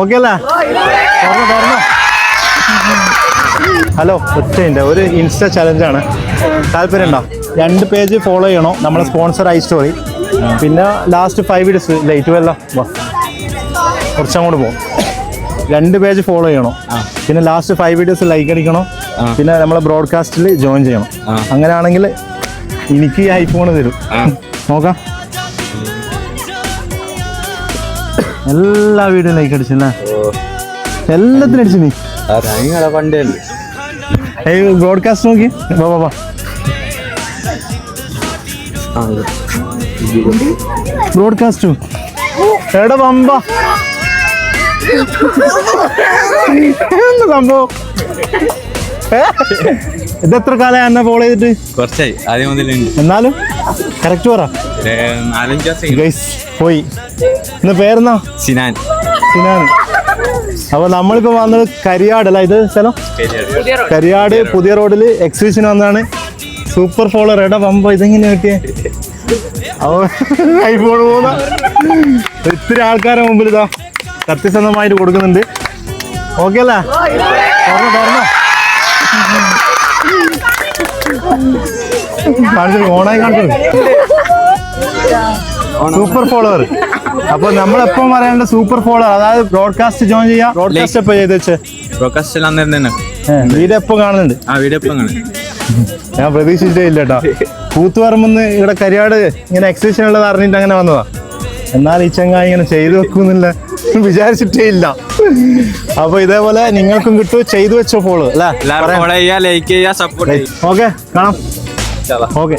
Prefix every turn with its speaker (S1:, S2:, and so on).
S1: Okay അല്ലേ? തുറന്നു തുറന്നു ഹലോ ഒറ്റയുണ്ട് ഒരു ഇൻസ്റ്റ ചലഞ്ചാണ് താല്പര്യം ഉണ്ടോ രണ്ട് പേജ് ഫോളോ ചെയ്യണോ? നമ്മളെ സ്പോൺസർ ഐ സ്റ്റോറി പിന്നെ ലാസ്റ്റ് ഫൈവ് മിനിറ്റ്സ് ലേറ്റ് വല്ല കുറച്ചങ്ങോട്ട് പോകും രണ്ട് പേജ് ഫോളോ ചെയ്യണം? പിന്നെ ലാസ്റ്റ് ഫൈവ് വീഡിയോസ് ലൈക്ക് അടിക്കണം? പിന്നെ നമ്മളെ ബ്രോഡ്കാസ്റ്റിൽ ജോയിൻ ചെയ്യണം. അങ്ങനെയാണെങ്കിൽ എനിക്ക് ഈ ഐഫോൺ തരും. നോക്കാം. എല്ലാ വീഡിയോ ലൈക്ക് അടിച്ചല്ലേ എല്ലാത്തിനും അടിച്ചു നീ.
S2: പണ്ടേ
S1: ബ്രോഡ്കാസ്റ്റ് നോക്കി. വാ വാ വാ. ബ്രോഡ്കാസ്റ്റ് എടാ വമ്പ. എന്ത് സംഭവം? ഏ? ഇതെത്ര കാലം എന്നെ ഫോളോ ചെയ്തിട്ട്?
S2: കുറച്ചായി. ആദ്യം മുതൽ
S1: എന്നാലും കറക്റ്റ് പറ. ഗൈസ് പോയി. ഇന്ന് പേരെന്നാ?
S2: സിനാൻ
S1: സിനാൻ അപ്പൊ നമ്മളിപ്പോ വന്നത് കരിയാട് അല്ല? ഇത് സ്ഥലം? കരിയാട്. പുതിയ റോഡിൽ എക്സിബിഷൻ വന്നാണ് സൂപ്പർ ഫോളോ എടാ പമ്പ ഇതെങ്ങനെ കിട്ടിയേ? ഐഫോൺ പോകുന്ന ഇത്തിരി ആൾക്കാരെ മുമ്പിൽ ഇതാ സത്യസന്ധമായിട്ട് കൊടുക്കുന്നുണ്ട്. ഓക്കെ അല്ലേ? തുറന്നോ തുറന്നോ കാണിച്ചു ഓണായി കാണിച്ചു. സൂപ്പർ ഫോളോവർ അപ്പൊ നമ്മളെപ്പം പറയേണ്ട സൂപ്പർ ഫോളോവർ അതായത് ബ്രോഡ്കാസ്റ്റ് ജോയിൻ ചെയ്യാം. ബ്രോഡ്കാസ്റ്റ് എപ്പോ ചെയ്ത് വെച്ചേ.
S2: ബ്രോഡ്കാസ്റ്റ് അന്നേരം തന്നെ
S1: വീഡിയോ എപ്പോ കാണുന്നുണ്ട്.
S2: ആ വീഡിയോ എപ്പോ കാണുന്നുണ്ട്.
S1: ഞാൻ പ്രതീക്ഷിച്ചേ ഇല്ല കേട്ടോ കൂത്തുപറമ്പെന്ന് ഇവിടെ കരിയാട് ഇങ്ങനെ എക്സിബിഷൻ ഉള്ളത് അറിഞ്ഞിട്ട് അങ്ങനെ വന്നതാ. എന്നാൽ ഈ ചങ്ങായി ഇങ്ങനെ ചെയ്തു വെക്കുന്നില്ല. വിചാരിച്ചിട്ടേ ഇല്ല. അപ്പൊ ഇതേപോലെ നിങ്ങൾക്കും കിട്ടും. ചെയ്തു വെച്ചോ ഫോളോ
S2: അല്ലേ?
S1: ഓക്കെ കാണാം. ഓക്കെ